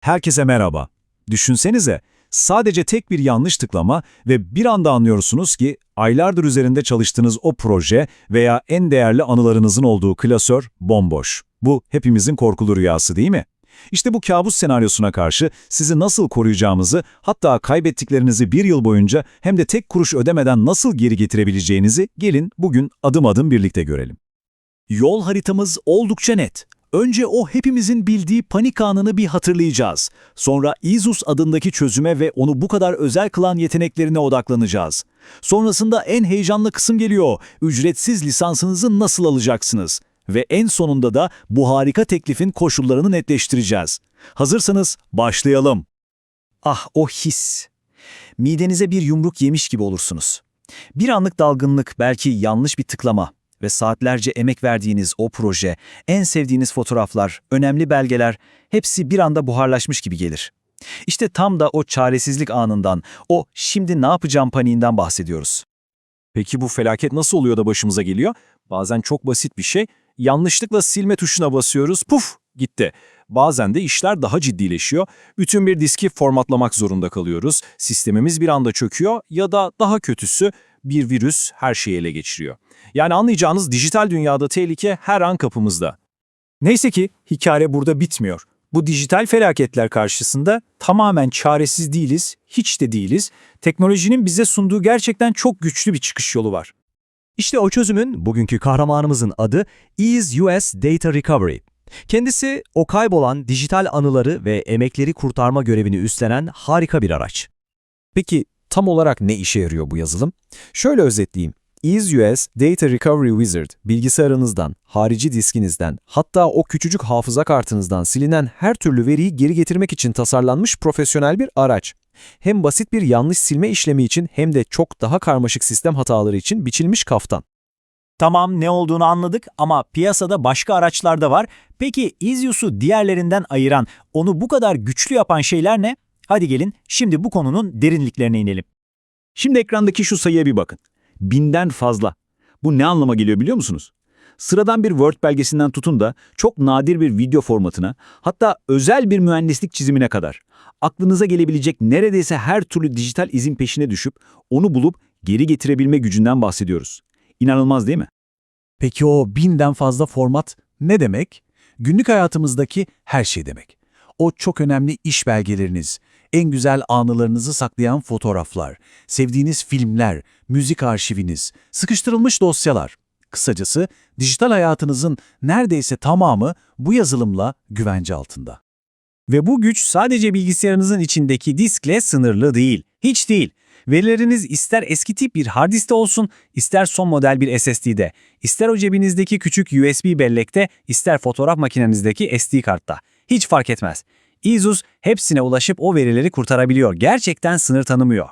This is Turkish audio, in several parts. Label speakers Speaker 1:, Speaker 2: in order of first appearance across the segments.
Speaker 1: Herkese merhaba. Düşünsenize, sadece tek bir yanlış tıklama ve bir anda anlıyorsunuz ki aylardır üzerinde çalıştığınız o proje veya en değerli anılarınızın olduğu klasör bomboş. Bu hepimizin korkulu rüyası değil mi? İşte bu kabus senaryosuna karşı sizi nasıl koruyacağımızı, hatta kaybettiklerinizi bir yıl boyunca hem de tek kuruş ödemeden nasıl geri getirebileceğinizi gelin bugün adım adım birlikte görelim.
Speaker 2: Yol haritamız oldukça net. Önce o hepimizin bildiği panik anını bir hatırlayacağız. Sonra Isus adındaki çözüme ve onu bu kadar özel kılan yeteneklerine odaklanacağız. Sonrasında en heyecanlı kısım geliyor. Ücretsiz lisansınızı nasıl alacaksınız? Ve en sonunda da bu harika teklifin koşullarını netleştireceğiz. Hazırsanız başlayalım. Ah o his. Midenize bir yumruk yemiş gibi olursunuz. Bir anlık dalgınlık, belki yanlış bir tıklama ve saatlerce emek verdiğiniz o proje, en sevdiğiniz fotoğraflar, önemli belgeler hepsi bir anda buharlaşmış gibi gelir. İşte tam da o çaresizlik anından, o şimdi ne yapacağım paniğinden bahsediyoruz.
Speaker 1: Peki bu felaket nasıl oluyor da başımıza geliyor? Bazen çok basit bir şey. Yanlışlıkla silme tuşuna basıyoruz, puf gitti. Bazen de işler daha ciddileşiyor. Bütün bir diski formatlamak zorunda kalıyoruz. Sistemimiz bir anda çöküyor ya da daha kötüsü bir virüs her şeyi ele geçiriyor. Yani anlayacağınız dijital dünyada tehlike her an kapımızda.
Speaker 2: Neyse ki hikaye burada bitmiyor. Bu dijital felaketler karşısında tamamen çaresiz değiliz, hiç de değiliz. Teknolojinin bize sunduğu gerçekten çok güçlü bir çıkış yolu var.
Speaker 3: İşte o çözümün bugünkü kahramanımızın adı Ease US Data Recovery. Kendisi o kaybolan dijital anıları ve emekleri kurtarma görevini üstlenen harika bir araç.
Speaker 4: Peki tam olarak ne işe yarıyor bu yazılım? Şöyle özetleyeyim. EaseUS Data Recovery Wizard, bilgisayarınızdan, harici diskinizden, hatta o küçücük hafıza kartınızdan silinen her türlü veriyi geri getirmek için tasarlanmış profesyonel bir araç. Hem basit bir yanlış silme işlemi için hem de çok daha karmaşık sistem hataları için biçilmiş kaftan.
Speaker 2: Tamam ne olduğunu anladık ama piyasada başka araçlar da var. Peki Izius'u diğerlerinden ayıran, onu bu kadar güçlü yapan şeyler ne? Hadi gelin şimdi bu konunun derinliklerine inelim.
Speaker 1: Şimdi ekrandaki şu sayıya bir bakın. Binden fazla. Bu ne anlama geliyor biliyor musunuz? Sıradan bir Word belgesinden tutun da çok nadir bir video formatına, hatta özel bir mühendislik çizimine kadar aklınıza gelebilecek neredeyse her türlü dijital izin peşine düşüp onu bulup geri getirebilme gücünden bahsediyoruz. İnanılmaz değil mi?
Speaker 5: Peki o binden fazla format ne demek? Günlük hayatımızdaki her şey demek. O çok önemli iş belgeleriniz, en güzel anılarınızı saklayan fotoğraflar, sevdiğiniz filmler, müzik arşiviniz, sıkıştırılmış dosyalar. Kısacası dijital hayatınızın neredeyse tamamı bu yazılımla güvence altında.
Speaker 2: Ve bu güç sadece bilgisayarınızın içindeki diskle sınırlı değil. Hiç değil. Verileriniz ister eski tip bir hard diskte olsun, ister son model bir SSD'de, ister o cebinizdeki küçük USB bellekte, ister fotoğraf makinenizdeki SD kartta. Hiç fark etmez. Isus hepsine ulaşıp o verileri kurtarabiliyor. Gerçekten sınır tanımıyor.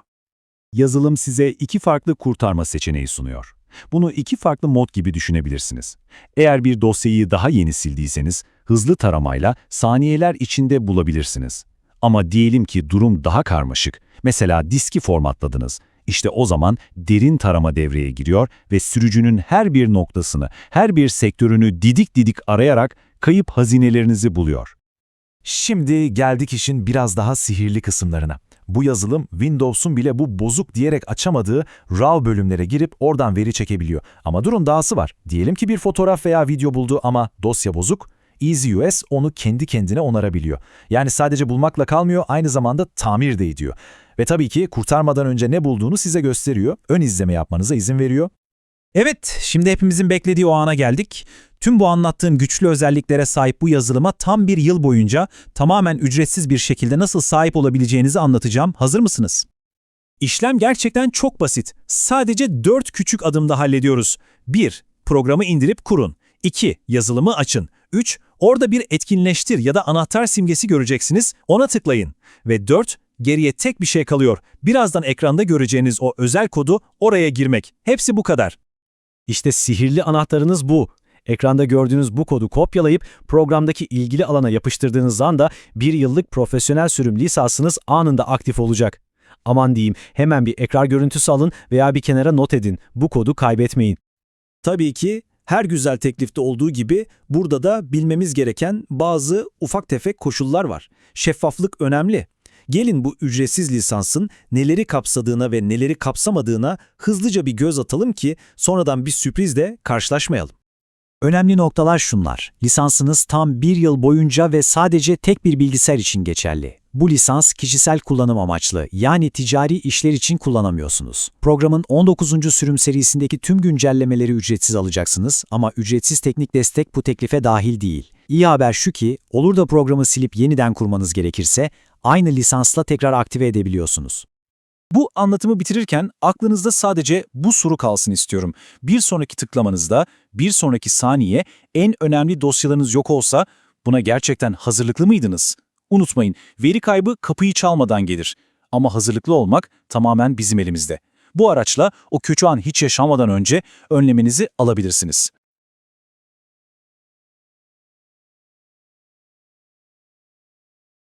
Speaker 1: Yazılım size iki farklı kurtarma seçeneği sunuyor. Bunu iki farklı mod gibi düşünebilirsiniz. Eğer bir dosyayı daha yeni sildiyseniz, hızlı taramayla saniyeler içinde bulabilirsiniz. Ama diyelim ki durum daha karmaşık, mesela diski formatladınız. İşte o zaman derin tarama devreye giriyor ve sürücünün her bir noktasını, her bir sektörünü didik didik arayarak kayıp hazinelerinizi buluyor.
Speaker 5: Şimdi geldik işin biraz daha sihirli kısımlarına. Bu yazılım Windows'un bile bu bozuk diyerek açamadığı RAW bölümlere girip oradan veri çekebiliyor. Ama durun dahası var. Diyelim ki bir fotoğraf veya video buldu ama dosya bozuk. EasyUS onu kendi kendine onarabiliyor. Yani sadece bulmakla kalmıyor, aynı zamanda tamir de ediyor. Ve tabii ki kurtarmadan önce ne bulduğunu size gösteriyor, ön izleme yapmanıza izin veriyor.
Speaker 2: Evet, şimdi hepimizin beklediği o ana geldik. Tüm bu anlattığım güçlü özelliklere sahip bu yazılıma tam bir yıl boyunca tamamen ücretsiz bir şekilde nasıl sahip olabileceğinizi anlatacağım. Hazır mısınız? İşlem gerçekten çok basit. Sadece 4 küçük adımda hallediyoruz. 1. Programı indirip kurun. 2. Yazılımı açın. 3. Orada bir etkinleştir ya da anahtar simgesi göreceksiniz. Ona tıklayın. Ve 4. Geriye tek bir şey kalıyor. Birazdan ekranda göreceğiniz o özel kodu oraya girmek. Hepsi bu kadar.
Speaker 3: İşte sihirli anahtarınız bu. Ekranda gördüğünüz bu kodu kopyalayıp programdaki ilgili alana yapıştırdığınız anda bir yıllık profesyonel sürüm lisansınız anında aktif olacak. Aman diyeyim hemen bir ekran görüntüsü alın veya bir kenara not edin. Bu kodu kaybetmeyin.
Speaker 2: Tabii ki Her güzel teklifte olduğu gibi burada da bilmemiz gereken bazı ufak tefek koşullar var. Şeffaflık önemli. Gelin bu ücretsiz lisansın neleri kapsadığına ve neleri kapsamadığına hızlıca bir göz atalım ki sonradan bir sürprizle karşılaşmayalım.
Speaker 3: Önemli noktalar şunlar. Lisansınız tam bir yıl boyunca ve sadece tek bir bilgisayar için geçerli. Bu lisans kişisel kullanım amaçlı yani ticari işler için kullanamıyorsunuz. Programın 19. sürüm serisindeki tüm güncellemeleri ücretsiz alacaksınız ama ücretsiz teknik destek bu teklife dahil değil. İyi haber şu ki olur da programı silip yeniden kurmanız gerekirse aynı lisansla tekrar aktive edebiliyorsunuz.
Speaker 1: Bu anlatımı bitirirken aklınızda sadece bu soru kalsın istiyorum. Bir sonraki tıklamanızda, bir sonraki saniye en önemli dosyalarınız yok olsa buna gerçekten hazırlıklı mıydınız? Unutmayın, veri kaybı kapıyı çalmadan gelir. Ama hazırlıklı olmak tamamen bizim elimizde. Bu araçla o kötü an hiç yaşanmadan önce önlemenizi alabilirsiniz.